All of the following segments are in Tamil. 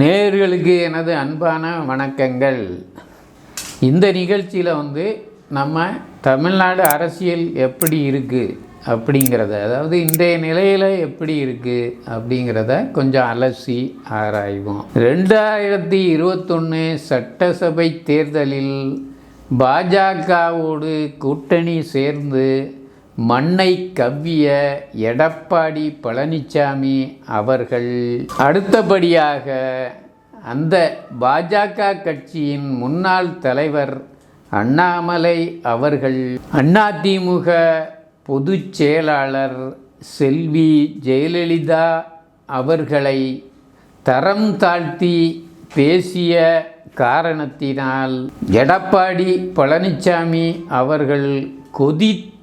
நேயர்களுக்கு எனது அன்பான வணக்கங்கள். இந்த நிகழ்ச்சியில் வந்து நம்ம தமிழ்நாடு அரசியல் எப்படி இருக்குது அப்படிங்கிறத அதாவது இன்றைய நிலையில் எப்படி இருக்குது அப்படிங்கிறத கொஞ்சம் அலசி ஆராய்வோம். ரெண்டாயிரத்தி இருபத்தொன்று சட்டசபை தேர்தலில் பாஜகவோடு கூட்டணி சேர்ந்து மண்ணை கவ்விய எடப்பாடி பழனிசாமி அவர்கள். அடுத்தபடியாக அந்த பாஜக கட்சியின் முன்னாள் தலைவர் அண்ணாமலை அவர்கள். அதிமுக பொதுச் செயலாளர் செல்வி ஜெயலலிதா அவர்களை தரம் தாழ்த்தி பேசிய காரணத்தினால் எடப்பாடி பழனிசாமி அவர்கள்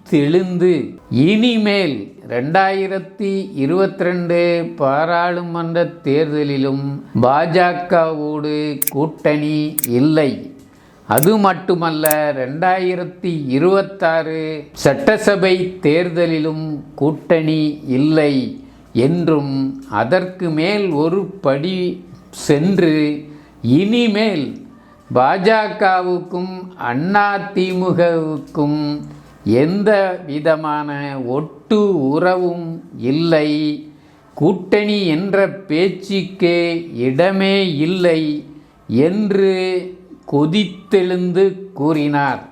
தெளிந்து இனிமேல் ரெண்டாயிரத்தி இருபத்தி ரெண்டு பாராளுமன்ற தேர்தலிலும் பாஜகவோடு கூட்டணி இல்லை. அது மட்டுமல்ல ரெண்டாயிரத்தி இருபத்தாறு சட்டசபை தேர்தலிலும் கூட்டணி இல்லை என்றும் அதற்கு மேல் ஒரு படி சென்று இனிமேல் பாஜகவுக்கும் அதிமுகவுக்கும் எந்த விதமான ஒட்டு உறவும் இல்லை. கூட்டணி என்ற பேச்சுக்கே இடமே இல்லை என்று கொதித்தெழுந்து கூறினார்.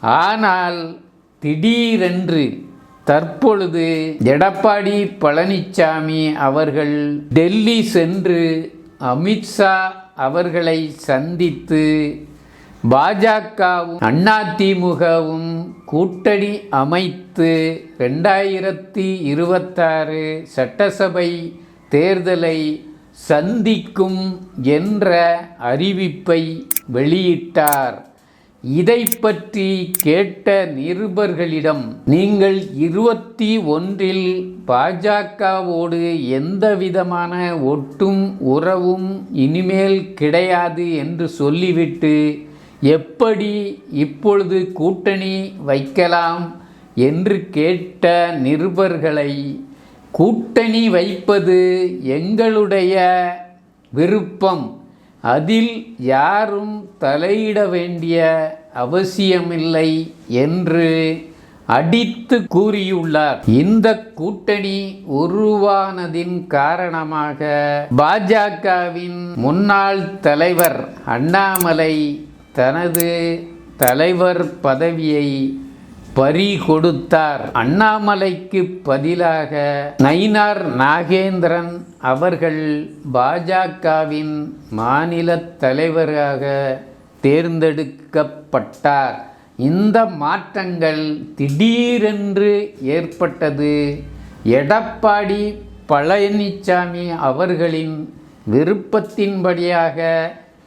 ஆனால் திடீரென்று தற்பொழுது எடப்பாடி பழனிசாமி அவர்கள் டெல்லி சென்று அமித்ஷா அவர்களை சந்தித்து பாஜகவும் அண்ணா அதிமுகவும் கூட்டணி அமைத்து ரெண்டாயிரத்தி இருபத்தாறு சட்டசபை தேர்தலை சந்திக்கும் என்ற அறிவிப்பை வெளியிட்டார். இதை பற்றி கேட்ட நிருபர்களிடம் நீங்கள் இருபத்தி ஒன்றில் பாஜகவோடு எந்த விதமான ஒட்டும் உறவும் இனிமேல் கிடையாது என்று சொல்லிவிட்டு எப்படி இப்பொழுது கூட்டணி வைக்கலாம் என்று கேட்ட நிருபர்களை கூட்டணி வைப்பது எங்களுடைய விருப்பம். அதில் யாரும் தலையிட வேண்டிய அவசியமில்லை என்று அடித்து கூறியுள்ளார். இந்த கூட்டணி உருவானதின் காரணமாக பாஜகவின் முன்னாள் தலைவர் அண்ணாமலை தனது தலைவர் பதவியை பறி கொடுத்தார். அண்ணாமலைக்கு பதிலாக நயினார் நாகேந்திரன் அவர்கள் பாஜகவின் மாநில தலைவராக தேர்ந்தெடுக்கப்பட்டார். இந்த மாற்றங்கள் திடீரென்று ஏற்பட்டது. எடப்பாடி பழனிசாமி அவர்களின் விருப்பத்தின்படியாக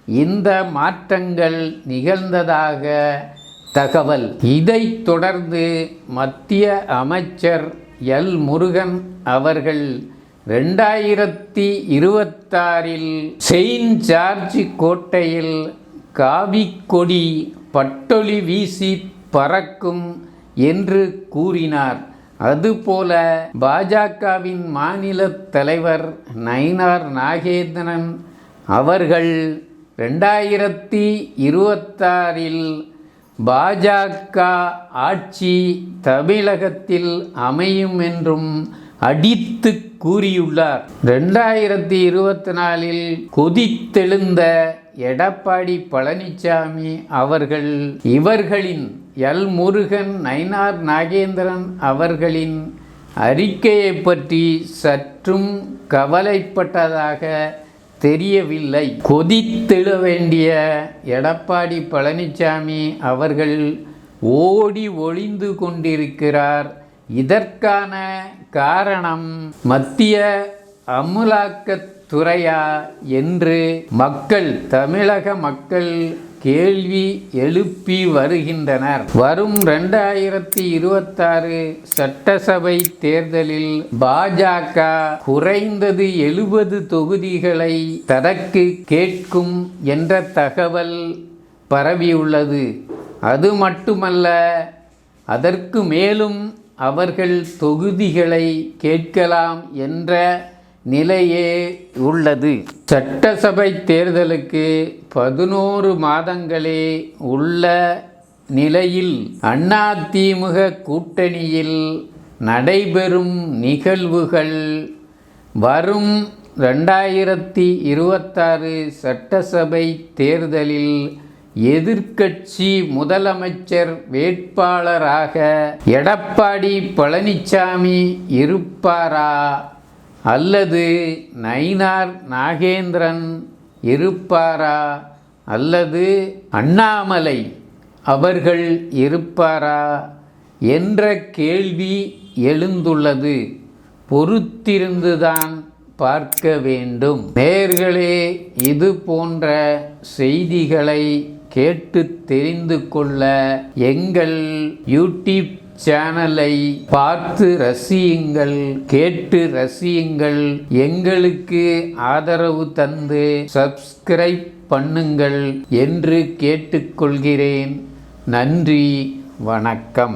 இந்த மாற்றங்கள் நிகழ்ந்ததாக தகவல். இதைத் தொடர்ந்து மத்திய அமைச்சர் எல். முருகன் அவர்கள் ரெண்டாயிரத்தி இருபத்தாறில் செயின்ட் ஜார்ஜ் கோட்டையில் காவிக்கொடி பட்டொளி வீசி பறக்கும் என்று கூறினார். அதுபோல பாஜகவின் மாநில தலைவர் நயினார் நாகேந்திரன் அவர்கள் ரெண்டாயிரத்தி இருபத்தாறில் பாஜக ஆட்சி தமிழகத்தில் அமையும் என்றும் அடித்து கூறியுள்ளார். ரெண்டாயிரத்தி இருபத்தி நாலில் கொதித்தெழுந்த எடப்பாடி பழனிசாமி அவர்கள் இவர்களின் எல் முருகன் நயினார் நாகேந்திரன் அவர்களின் அறிக்கையை பற்றி சற்றும் கவலைப்பட்டதாக தெரியவில்லை. கொதித்தெழ வேண்டிய எடப்பாடி பழனிசாமி அவர்கள் ஓடி ஒளிந்து கொண்டிருக்கிறார். இதற்கான காரணம் மத்திய அமுலாக்கத்துறையா என்று மக்கள் தமிழக மக்கள் கேள்வி எழுப்பி வருகின்றனர். வரும் ரெண்டாயிரத்தி இருபத்தாறு சட்டசபை தேர்தலில் பாஜக குறைந்தது எழுபது தொகுதிகளை தனக்கு கேட்கும் என்ற தகவல் பரவியுள்ளது. அது மட்டுமல்ல அதற்கு மேலும் அவர்கள் தொகுதிகளை கேட்கலாம் என்ற நிலையே உள்ளது. சட்டசபை தேர்தலுக்கு பதினோரு மாதங்களே உள்ள நிலையில் அதிமுக கூட்டணியில் நடைபெறும் நிகழ்வுகள் வரும் ரெண்டாயிரத்தி இருபத்தாறு சட்டசபை தேர்தலில் எதிர்க்கட்சி முதலமைச்சர் வேட்பாளராக எடப்பாடி பழனிசாமி இருப்பாரா? அல்லது நயினார் நாகேந்திரன் இருப்பாரா? அல்லது அண்ணாமலை அவர்கள் இருப்பாரா? என்ற கேள்வி எழுந்துள்ளது. பொறுத்திருந்துதான் பார்க்க வேண்டும். நேர்களே இது போன்ற செய்திகளை கேட்டு தெரிந்து கொள்ள எங்கள் யூடியூப் சேனலை பார்த்து ரசியுங்கள் கேட்டு ரசியுங்கள். எங்களுக்கு ஆதரவு தந்து சப்ஸ்கிரைப் பண்ணுங்கள் என்று கேட்டுக்கொள்கிறேன். நன்றி வணக்கம்.